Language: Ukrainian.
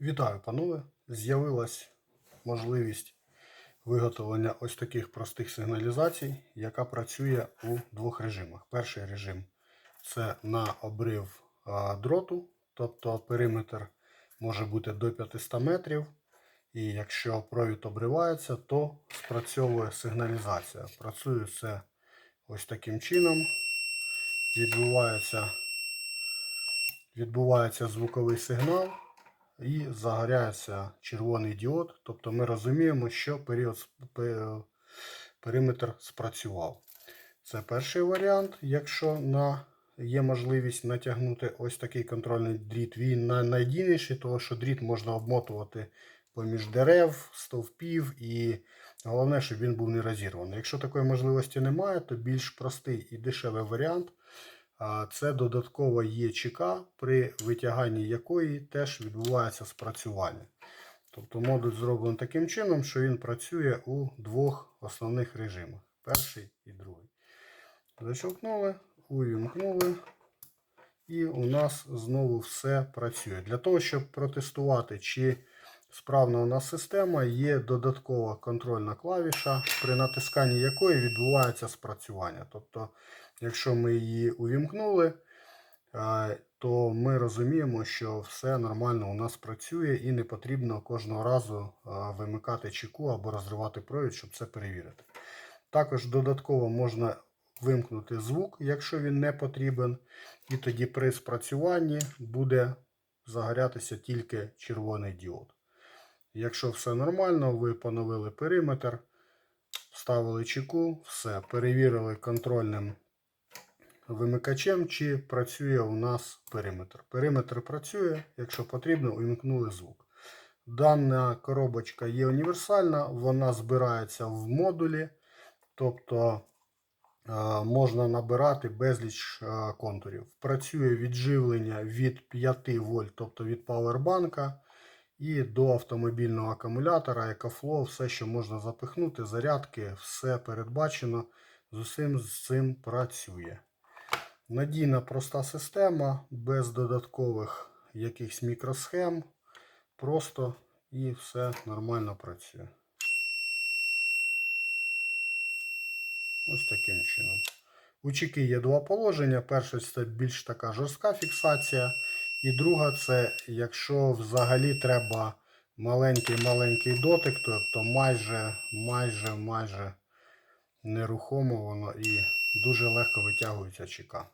Вітаю, панове! З'явилась можливість виготовлення ось таких простих сигналізацій, яка працює у двох режимах. Перший режим це на обрив дроту, тобто периметр може бути до 500 метрів. І якщо провід обривається, то спрацьовує сигналізація. Працює це ось таким чином. Відбувається, відбувається звуковий сигнал і загоряється червоний діод. Тобто ми розуміємо, що період, периметр спрацював. Це перший варіант. Якщо на, є можливість натягнути ось такий контрольний дріт, він най- найдійніший, тому що дріт можна обмотувати поміж дерев, стовпів і головне, щоб він був не розірваний. Якщо такої можливості немає, то більш простий і дешевий варіант Це додаткова є ЧК, при витяганні якої теж відбувається спрацювання. Тобто модуль зроблений таким чином, що він працює у двох основних режимах. Перший і другий. Защелкнули, увімкнули. І у нас знову все працює. Для того, щоб протестувати, чи справна у нас система, є додаткова контрольна клавіша, при натисканні якої відбувається спрацювання. Тобто, якщо ми її увімкнули, е, то ми розуміємо, що все нормально у нас працює і не потрібно кожного разу е, вимикати чеку або розривати провід, щоб це перевірити. Також додатково можна вимкнути звук, якщо він не потрібен. І тоді при спрацюванні буде загорятися тільки червоний діод. Якщо все нормально, ви поновили периметр, вставили чеку, все, перевірили контрольним вимикачем, чи працює у нас периметр. Периметр працює, якщо потрібно, увімкнули звук. Дана коробочка є універсальна, вона збирається в модулі, тобто е, можна набирати безліч е, контурів. Працює відживлення від 5 вольт, тобто від павербанка, і до автомобільного акумулятора, екофло, все, що можна запихнути, зарядки, все передбачено. З усім з цим працює. Надійна проста система, без додаткових якихось мікросхем. Просто і все нормально працює. Ось таким чином. У чеки є два положення. Перше це більш така жорстка фіксація. І друга це якщо взагалі треба маленький-маленький дотик, тобто майже, майже, майже нерухомо воно і дуже легко витягується чека.